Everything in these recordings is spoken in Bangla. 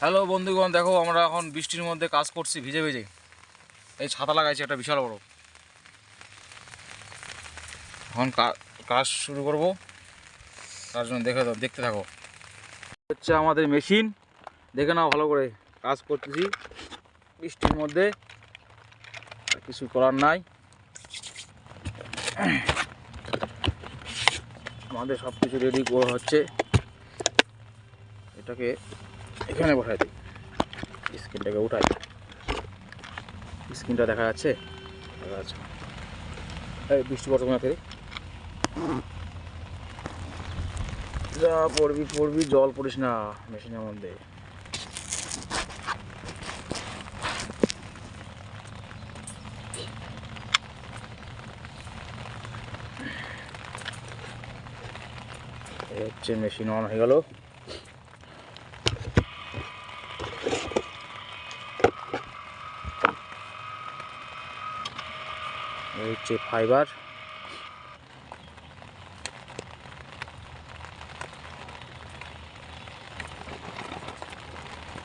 হ্যালো বন্ধুগণ, দেখো আমরা এখন বৃষ্টির মধ্যে কাজ করছি ভিজে ভিজে। এই ছাতা লাগাইছি, একটা বিশাল বড়। এখন কাজ শুরু করব। তার জন্য দেখে দাও, দেখতে থাকো। হচ্ছে আমাদের মেশিন। দেখে নাও, ভালো করে কাজ করতেছি। বৃষ্টির মধ্যে কিছু করার নাই। আমাদের সব কিছু রেডি করা হচ্ছে। এটাকে এখানে বসাই দিই স্ক্রিনটাকে উঠাই। স্ক্রিনটা দেখা যাচ্ছে? দেখা যাচ্ছে এই বৃষ্টি পড়ছে না থেকে যা পড়বি পড়বি, জল পড়িস না, মেশিনের মধ্যে। হচ্ছে মেশিন অন হয়ে গেল এই হচ্ছে ফাইবার।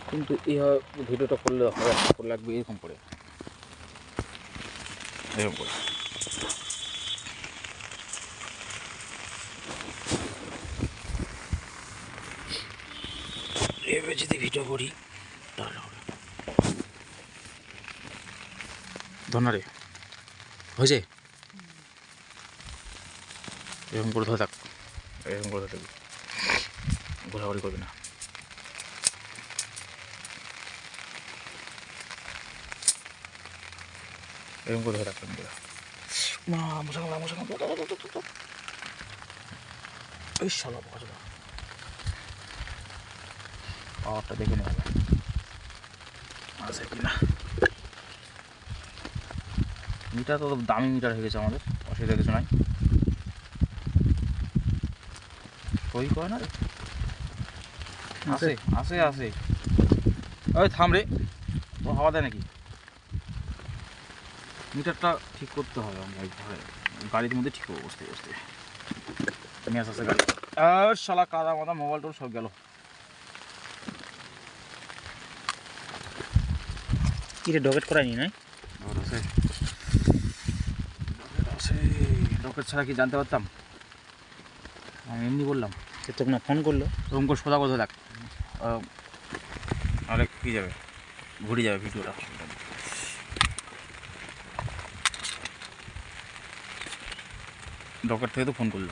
কিন্তু এই ভিডিওটা করলে হবে লাগবে এরকম করে। এরকম করে। এভাবে যদি ভিডিও করি, তাহলে ধন্যরে হয়েছে? এরকম করে ধরে থাক। এরকম করে ধরে থাকবি ঘোরাঘুরি করবি না। এরকম করে ধরে এরকম করে। মশা মশা এই শালা বাজবা পাওয়ারটা দেখে নেওয়া যায় আছে কিনা মিটার তো দামি মিটার হয়ে গেছে আমাদের অসুবিধা কিছু নাই। সই করে না আছে। আছে আছে ওই থাম রে ও হাওয়া দেয় নাকি? মিটারটা ঠিক করতে হবে আমরা গাড়ির মধ্যে ঠিক করব বসতে বসতে। নিয়ে আসছে গাড়ি আর শালা কাদা মাদা মোবাইল টোল সব গেল। কিরে ডকেট করায়নি না ডকেট আছে ডকেট আছে ডকেট ছাড়া কি জানতে পারতাম? আমি এমনি বললাম। সে তো না ফোন করল? ওরকম করে সোজা কথা দেখ। নাহলে কি যাবে? ঘুরে যাবে ভিডিওটা। ডকার থেকে তো ফোন করল।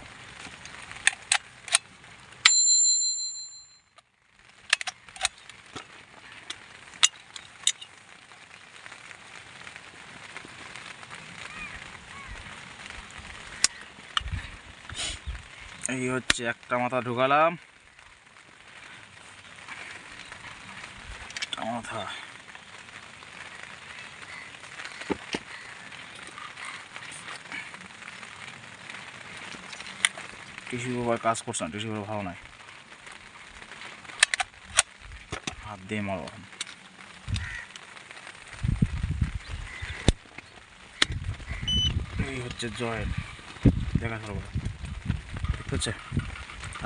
এই হচ্ছে একটা মাথা ঢুকালাম। মাথা। টিসু বাবার কাজ করছে না টিসু পেপার ভালো নাই। হাত দিয়ে মারো এই হচ্ছে জয়েন। দেখা হচ্ছে।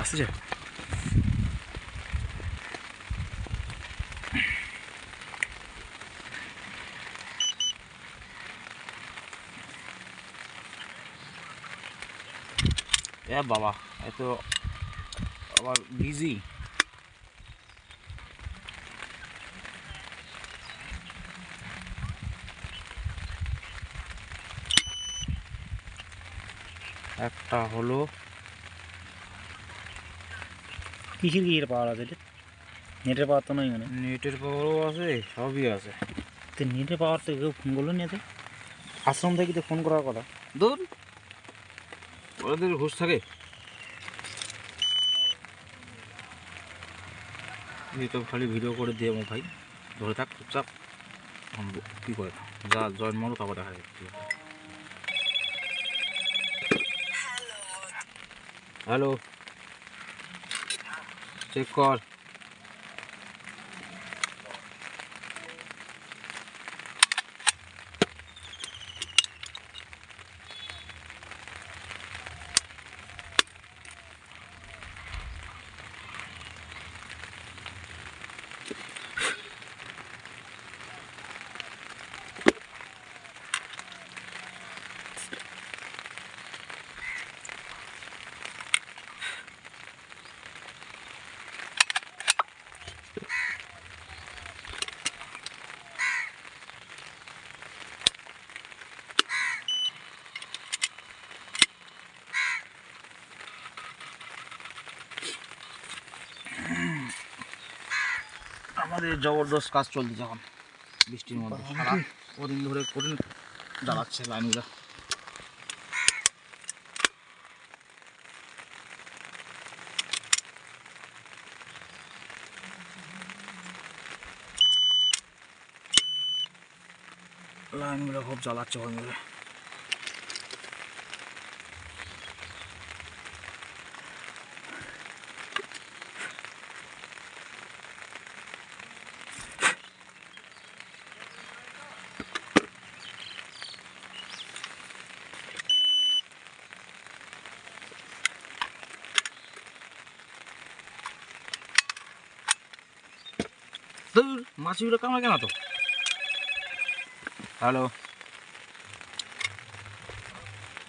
আসতেছে এ বাবা এত আবার বিজি একটা হলো কিসের কিসের পাওয়ার আছে নেটের পাওয়ার তো নয় মানে নেটের পাওয়ারও আছে সবই আছে। তো নেটের পাওয়ার তো কেউ ফোন করল না তো আশ্রম থেকে তো ফোন করার কথা। দূর ওদের হুশ থাকে। এই তো খালি ভিডিও করে দিয়ে আমার ভাই। ধরে থাক চুপচাপ কি করে? যা জয়েন মারো তারপর দেখা হয়। হ্যালো। চেক কর আমাদের জবরদস্ত কাজ চলছে এখন বৃষ্টির মধ্যে। কদিন ধরে কঠিন জ্বালাচ্ছে লাইনগুলো। লাইনগুলো খুব জ্বালাচ্ছে কদিন মাছিগুলো কামড়ে কেন তো? হ্যালো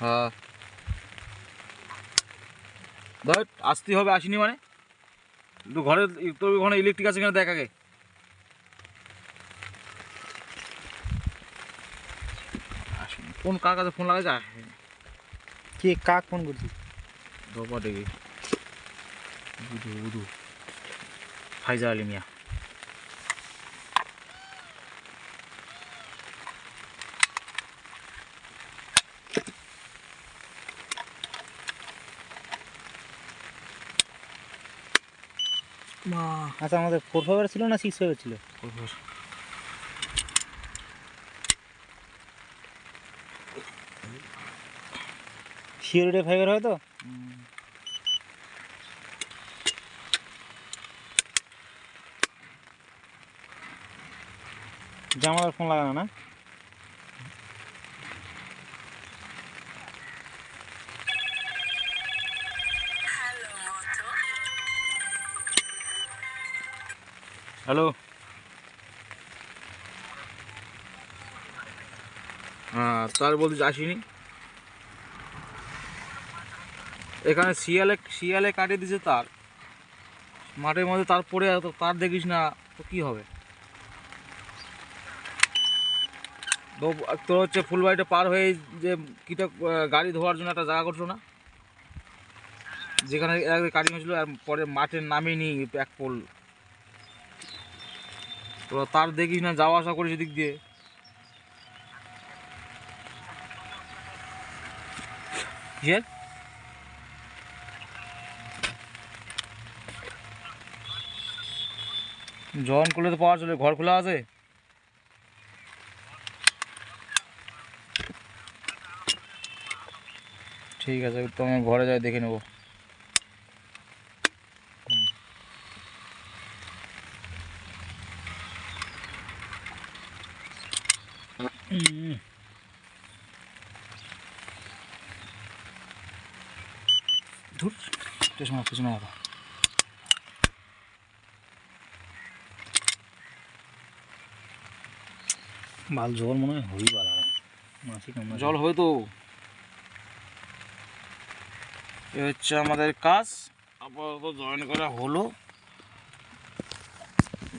হ্যাঁ। ধর আসতে হবে আসিনি মানে। একটু ঘরে তোর ওখানে ইলেকট্রিক আছে কিনা দেখ আগে। কোন কার কাছে ফোন লাগাইছে? কে কাক ফোন করছিস? ধোপা ডেকে। বুধু বুধু। ফাইজা আলী আচ্ছা আমাদের ফোর ফাইভার ছিল না সিক্স ফাইভার ছিল? সিওরিটি ফাইভার হয় তো? জামালার ফোন লাগানো না? হ্যালো। হ্যাঁ তার বলতে আসিনি। এখানে শিয়ালে শিয়ালে কাটিয়ে দিছে তার। মাঠের মধ্যে তার পড়ে আছে, তো তার দেখিস না তো কী হবে? তো তোর হচ্ছে ফুলবাড়িটা পার হয়ে যে কিটা গাড়ি ধোয়ার জন্য একটা জায়গা করছ না? যেখানে কাটিং হয়েছিল আর পরে মাঠে নামিনি এক পোল তোরা তার দেখিস না, যাওয়া আসা করিস এদিক দিয়ে। জন করলে তো পাওয়া চলে, ঘর খোলা আছে? ঠিক আছে তো আমি ঘরে যাই, দেখে নেব ধুর পেছনে পেছনে মাথা ভালো জল মনে হয় জল হবে তো। এ হচ্ছে আমাদের কাজ। আপাতত জয়েন করা হলো।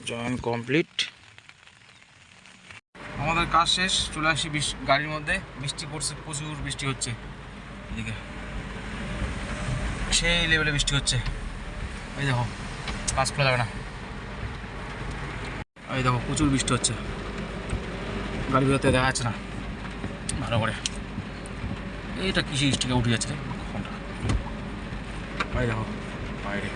Join complete. আমাদের কাজ শেষ। চলে আসি গাড়ির মধ্যে। বৃষ্টি পড়ছে প্রচুর বৃষ্টি হচ্ছে। এদিকে। সেই লেভেলে বৃষ্টি হচ্ছে। এই দেখো কাজ খোলা যাবে না। এই দেখো, প্রচুর বৃষ্টি হচ্ছে। গাড়ি বেরোতে দেখা যাচ্ছে না। ভালো করে। এইটা কিসে স্টিকে উঠে যাচ্ছে? ফোনটা দেখো, বাইরে।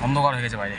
অন্ধকার হয়ে গেছে বাইরে।